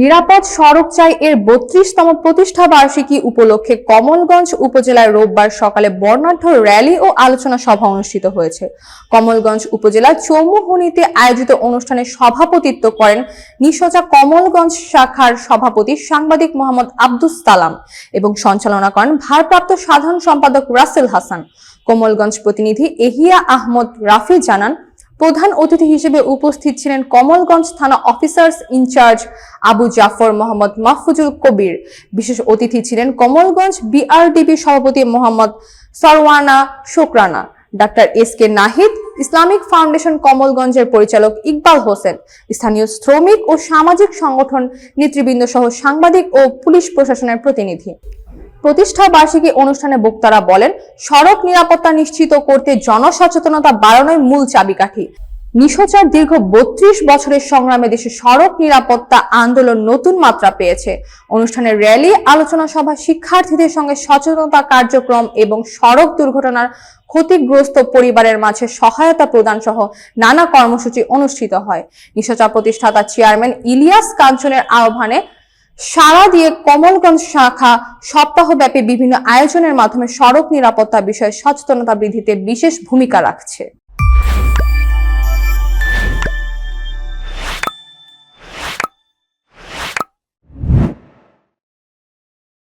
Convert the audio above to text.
নিরাপদ সড়ক চাই এর বত্রিশতম প্রতিষ্ঠা বার্ষিকী উপলক্ষে কমলগঞ্জ উপজেলায় রোববার সকালে বর্ণাঢ্য র্যালি ও আলোচনা সভা অনুষ্ঠিত হয়েছে। কমলগঞ্জ উপজেলা চৌমুহনীতে আয়োজিত অনুষ্ঠানে সভাপতিত্ব করেন নিশোজা কমলগঞ্জ শাখার সভাপতি সাংবাদিক মোহাম্মদ আব্দুস সালাম এবং সঞ্চালনা করেন ভারপ্রাপ্ত সাধারণ সম্পাদক রাসেল হাসান। কোমলগঞ্জ প্রতিনিধি এহিয়া আহমদ রাফি জানান প্রধান অতিথি হিসেবে উপস্থিত ছিলেন কমলগঞ্জ থানা অফিসার্স ইনচার্জ আবু জাফর মোহাম্মদ মাহফুজুল কবির। বিশেষ অতিথি ছিলেন কমলগঞ্জ বিআরডিবি সভাপতি Mohammad Sarwana Shokrana, doctor S K Nahid, Islamic foundation কমলগঞ্জের পরিচালক ইকবাল হোসেন, স্থানীয় শ্রমিক ও সামাজিক সংগঠন নেতৃবৃন্দ সহ সাংবাদিক ও পুলিশ প্রশাসনের প্রতিনিধি। প্রতিষ্ঠা বার্ষিকী অনুষ্ঠানে বক্তারা বলেন, সড়ক নিরাপত্তা নিশ্চিত করতে জনসচেতনতা বাড়ানোই মূল চাবিকাঠি। নিশোচার দীর্ঘ বত্রিশ বছরের সংগ্রামে দেশে সড়ক নিরাপত্তা আন্দোলন নতুন মাত্রা পেয়েছে। অনুষ্ঠানে র্যালি, আলোচনা সভা, শিক্ষার্থীদের সঙ্গে সচেতনতা কার্যক্রম এবং সড়ক দুর্ঘটনার ক্ষতিগ্রস্ত পরিবারের মাঝে সহায়তা প্রদান সহ নানা কর্মসূচি অনুষ্ঠিত হয়। নিশোচার প্রতিষ্ঠাতা চেয়ারম্যান ইলিয়াস কাঞ্চনের আহ্বানে সারা দিয়ে কমলগঞ্জ শাখা সপ্তাহব্যাপী বিভিন্ন আয়োজনের মাধ্যমে সড়ক নিরাপত্তা বিষয়ে সচেতনতা বৃদ্ধিতে বিশেষ ভূমিকা রাখছে।